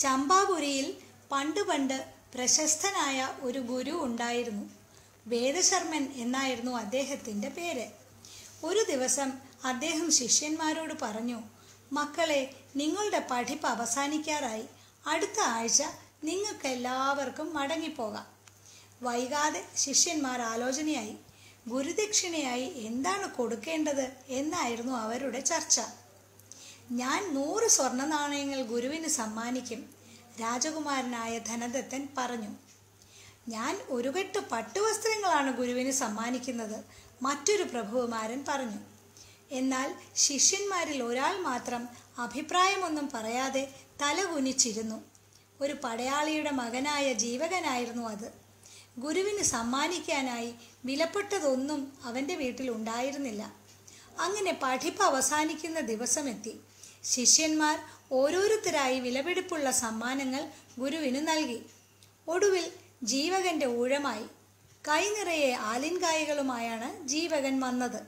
ചമ്പാപുരിയിൽ പണ്ട് പണ്ട് പ്രശസ്തനായ ഒരു ഗുരു ഉണ്ടായിരുന്നു. വേദശർമ്മൻ എന്നായിരുന്നു അദ്ദേഹത്തിന്റെ പേര്. ഒരു ദിവസം അദ്ദേഹം ശിഷ്യന്മാരോട് പറഞ്ഞു മക്കളെ നിങ്ങളുടെ പഠിപ്പ് അവസാനിക്കാറായി. അടുത്ത ആഴ്ച നിങ്ങൾക്ക് എല്ലാവർക്കും മടങ്ങിപ്പോകാം. വൈകാതെ ശിഷ്യന്മാർ ആലോചനയായി ഗുരുദക്ഷിണയായി എന്താണ് കൊടുക്കേണ്ടത്? എന്നായിരുന്നു അവരുടെ ചർച്ച. ഞാൻ നൂറ് സ്വർണ നാണയങ്ങൾ ഗുരുവിന് സമ്മാനിക്കും രാജകുമാരനായ ധനദത്തൻ പറഞ്ഞു. ഞാൻ ഒരു കെട്ട് പട്ടുവസ്ത്രങ്ങളാണ് ഗുരുവിന് സമ്മാനിക്കുന്നത് മറ്റൊരു പ്രഭുകുമാരൻ പറഞ്ഞു. എന്നാൽ ശിഷ്യന്മാരിൽ ഒരാൾ മാത്രം അഭിപ്രായമൊന്നും പറയാതെ തലകുനിച്ചിരുന്നു ഒരു പടയാളിയുടെ മകനായ ജീവകനായിരുന്നു അത്. ഗുരുവിന് സമ്മാനിക്കാനായി വിലപ്പെട്ടതൊന്നും അവന്റെ വീട്ടിൽ ഉണ്ടായിരുന്നില്ല. അങ്ങനെ പഠിപ്പ് അവസാനിക്കുന്ന ദിവസമെത്തി. ശിഷ്യന്മാർ ഓരോരുത്തരായി വിലപിടിപ്പുള്ള സമ്മാനങ്ങൾ ഗുരുവിന് നൽകി. ഒടുവിൽ ജീവകന്റെ ഊഴമായി. കൈനിറയെ ആലിൻകായകളുമായാണ് ജീവകൻ വന്നത്.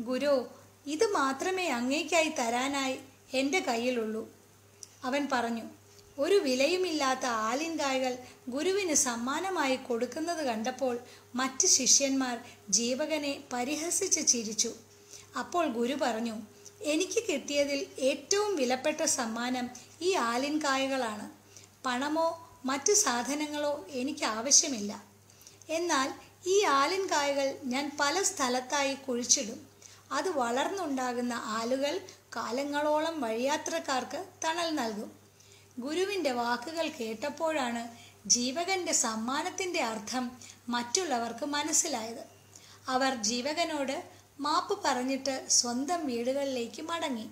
ഗുരു ഇത് മാത്രമേ അങ്ങേക്കായി തരാനായി എന്റെ കയ്യിലുള്ളൂ. അവൻ പറഞ്ഞു ഒരു വിലയുമില്ലാത്ത ആലിൻകായകൾ ഗുരുവിന് സമ്മാനമായി കൊടുക്കുന്നത് കണ്ടപ്പോൾ മറ്റ് ശിഷ്യന്മാർ ജീവകനെ പരിഹസിച്ച് ചിരിച്ചു. അപ്പോൾ ഗുരു പറഞ്ഞു എനിക്ക് കിട്ടിയതിൽ ഏറ്റവും വിലപ്പെട്ട സമ്മാനം ഈ ആലിൻകായകളാണ് പണമോ മറ്റു സാധനങ്ങളോ എനിക്ക് ആവശ്യമില്ല. എന്നാൽ ഈ ആലിൻകായകൾ ഞാൻ പല സ്ഥലത്തായി കുഴിച്ചിടും. അത് വളർന്നുണ്ടാകുന്ന ആലുകൾ കാലങ്ങളോളം വഴിയാത്രക്കാർക്ക് തണൽ നൽകും. ഗുരുവിന്റെ വാക്കുകൾ കേട്ടപ്പോഴാണ് ജീവകന്റെ സമ്മാനത്തിന്റെ അർത്ഥം മറ്റുള്ളവർക്ക് മനസ്സിലായത്. അവർ ജീവകനോട് മാപ്പ് പറഞ്ഞിട്ട് സ്വന്തം വീടുകളിലേക്ക് മടങ്ങി